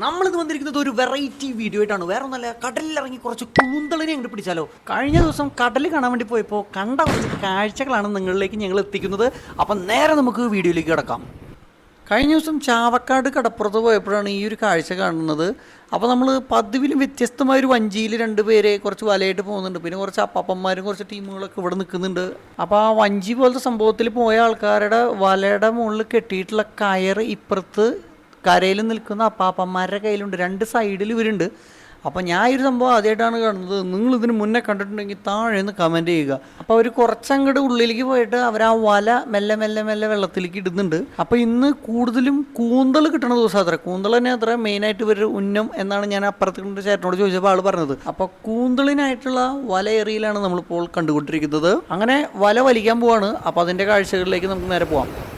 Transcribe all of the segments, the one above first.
നമ്മളിത് വന്നിരിക്കുന്നത് ഒരു വെറൈറ്റി വീഡിയോ ആയിട്ടാണ്. വേറെ ഒന്നല്ല കടലിലിറങ്ങി കുറച്ച് കൂന്തളിനെ അങ്ങോട്ട് പിടിച്ചാലോ? കഴിഞ്ഞ ദിവസം കടൽ കാണാൻ വേണ്ടി പോയപ്പോൾ കണ്ട കുറച്ച് കാഴ്ചകളാണ് നിങ്ങളിലേക്ക് ഞങ്ങൾ എത്തിക്കുന്നത്. അപ്പം നേരെ നമുക്ക് വീഡിയോയിലേക്ക് കിടക്കാം. കഴിഞ്ഞ ദിവസം ചാവക്കാട് കടപ്പുറത്ത് പോയപ്പോഴാണ് ഈ ഒരു കാഴ്ച കാണുന്നത്. അപ്പോൾ നമ്മൾ പതിവിലും വ്യത്യസ്തമായ ഒരു വഞ്ചിയിൽ രണ്ട് പേരെ കുറച്ച് വലയായിട്ട് പോകുന്നുണ്ട്. പിന്നെ കുറച്ച് അപ്പപ്പന്മാരും കുറച്ച് ടീമുകളൊക്കെ ഇവിടെ നിൽക്കുന്നുണ്ട്. അപ്പോൾ ആ വഞ്ചി പോലത്തെ സംഭവത്തിൽ പോയ ആൾക്കാരുടെ വലയുടെ മുകളിൽ കെട്ടിയിട്ടുള്ള കയർ ഇപ്പുറത്ത് കരയിൽ നിൽക്കുന്ന അപ്പാപ്പന്മാരുടെ കയ്യിലുണ്ട്. രണ്ട് സൈഡിൽ ഇവരുണ്ട്. അപ്പോൾ ഞാൻ ഒരു സംഭവം ആദ്യമായിട്ടാണ് കാണുന്നത്. നിങ്ങൾ ഇതിന് മുന്നേ കണ്ടിട്ടുണ്ടെങ്കിൽ താഴെ നിന്ന് കമന്റ് ചെയ്യുക. അപ്പോൾ അവർ കുറച്ചങ്ങോട്ട് ഉള്ളിലേക്ക് പോയിട്ട് അവർ ആ വല മെല്ലെ മെല്ലെ മെല്ലെ വെള്ളത്തിലേക്ക് ഇടുന്നുണ്ട്. അപ്പോൾ ഇന്ന് കൂടുതലും കൂന്തൽ കിട്ടുന്ന ദിവസം അത്ര. കൂന്തൽ തന്നെ അത്ര മെയിനായിട്ട് ഇവർ ഉന്നം എന്നാണ് ഞാൻ അപ്പുറത്ത് കണ്ട ചേട്ടനോട് ചോദിച്ചപ്പോൾ ആൾ പറഞ്ഞത്. അപ്പോൾ കൂന്തളിനായിട്ടുള്ള വല എറിയിലാണ് നമ്മളിപ്പോൾ കണ്ടുകൊണ്ടിരിക്കുന്നത്. അങ്ങനെ വല വലിക്കാൻ പോവാണ്. അപ്പോൾ അതിന്റെ കാഴ്ചകളിലേക്ക് നമുക്ക് നേരെ പോവാം.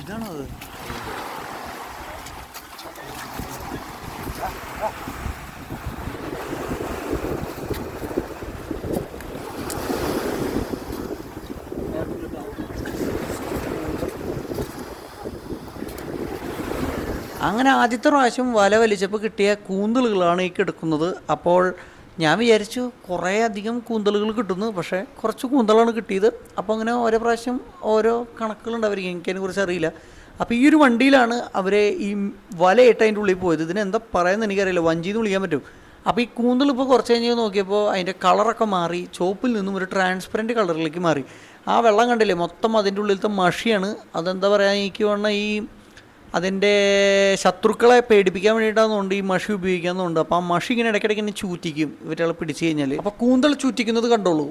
ഇതാണോ അത്? അങ്ങനെ ആദ്യത്തെ പ്രാവശ്യം വല വലിച്ചപ്പോൾ കിട്ടിയ കൂന്തലുകളാണ് ഈ കിടക്കുന്നത്. അപ്പോൾ ഞാൻ വിചാരിച്ചു കുറേ അധികം കൂന്തലുകൾ കിട്ടുന്നു പക്ഷേ കുറച്ച് കൂന്തലാണ് കിട്ടിയത്. അപ്പോൾ അങ്ങനെ ഓരോ പ്രാവശ്യം ഓരോ കണക്കുകളുണ്ടാവും എനിക്കതിനെ കുറിച്ച് അറിയില്ല. അപ്പോൾ ഈ ഒരു വണ്ടിയിലാണ് അവരെ ഈ വലയിട്ട് അതിന്റെ ഉള്ളിൽ പോയത്. ഇതിന് എന്താ പറയുന്നത് എനിക്കറിയില്ല. വഞ്ചിന്ന് വിളിക്കാൻ പറ്റും. അപ്പോൾ ഈ കൂന്തൽ ഇപ്പോൾ കുറച്ച് കഴിഞ്ഞ് നോക്കിയപ്പോൾ അതിന്റെ കളറൊക്കെ മാറി. ചോപ്പിൽ നിന്നും ഒരു ട്രാൻസ്പെറന്റ് കളറിലേക്ക് മാറി. ആ വെള്ളം കണ്ടില്ലേ? മൊത്തം അതിന്റെ ഉള്ളിലത്തെ മഷിയാണ്. അതെന്താ പറയുക എനിക്ക് വേണ്ട ഈ അതിന്റെ ശത്രുക്കളെ പേടിപ്പിക്കാൻ വേണ്ടിയിട്ടാണെന്നുണ്ട് ഈ മഷി ഉപയോഗിക്കാമെന്നുണ്ട് അപ്പോൾ ആ മഷി ഇങ്ങനെ ഇടയ്ക്കിടയ്ക്ക് ഇങ്ങനെ ചൂറ്റിക്കും ഇവരെ പിടിച്ചു കഴിഞ്ഞാൽ അപ്പോൾ കൂന്തൽ ചൂറ്റിക്കുന്നത് കണ്ടോളൂ.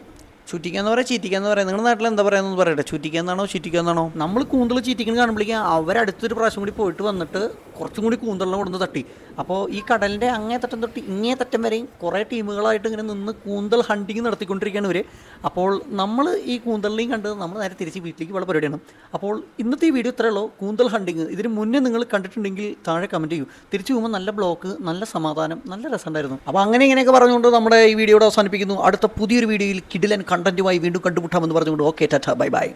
ചുറ്റിക്കാന്ന് പറയാം ചീറ്റിക്കാന്ന് പറയാം. നിങ്ങളുടെ നാട്ടിൽ എന്താ പറയുന്നത് പറയട്ടെ. ചുറ്റിക്കാന്നാണോ ചീറ്റിക്കാന്നാണോ? നമ്മൾ കൂന്തൽ ചീറ്റിക്കുന്ന കാണുമ്പോഴേക്കും അവരടുത്തൊരു പ്രാവശ്യം കൂടി പോയിട്ട് വന്നിട്ട് കുറച്ചും കൂടി കൂന്തലിനെ കൊടുന്ന് തട്ടി. അപ്പോൾ ഈ കടലിന്റെ അങ്ങേ തട്ടം തൊട്ട് ഇങ്ങേ വരെയും കുറേ ടീമുകളായിട്ട് ഇങ്ങനെ നിന്ന് കൂന്തൽ ഹണ്ടിങ് നടത്തിക്കൊണ്ടിരിക്കുകയാണ് ഇവർ അപ്പോൾ നമ്മൾ ഈ കൂന്തലിനെയും കണ്ട് നമ്മൾ നേരെ തിരിച്ച് വീട്ടിലേക്ക് വളരെ പരിപാടിയാണ്. അപ്പോൾ ഇന്നത്തെ ഈ വീഡിയോ ഇത്രയേ ഉള്ളൂ. കൂന്തൽ ഹണ്ടിങ് ഇതിന് മുന്നേ നിങ്ങൾ കണ്ടിട്ടുണ്ടെങ്കിൽ താഴെ കമന്റ് ചെയ്യൂ. തിരിച്ചു പോകുമ്പോൾ നല്ല ബ്ലോക്ക് നല്ല സമാധാനം നല്ല രസമുണ്ടായിരുന്നു. അപ്പോൾ അങ്ങനെ ഇങ്ങനെയൊക്കെ പറഞ്ഞുകൊണ്ട് നമ്മുടെ ഈ വീഡിയോയുടെ അവസാനിപ്പിക്കുന്നു. അടുത്ത പുതിയൊരു വീഡിയോയിൽ കിഡിലൻ കണ്ടന്റുമായി വീണ്ടും കണ്ടുമുട്ടാമെന്ന് പറഞ്ഞുകൊണ്ട് ഓക്കെ ടാറ്റ ബൈ ബൈ.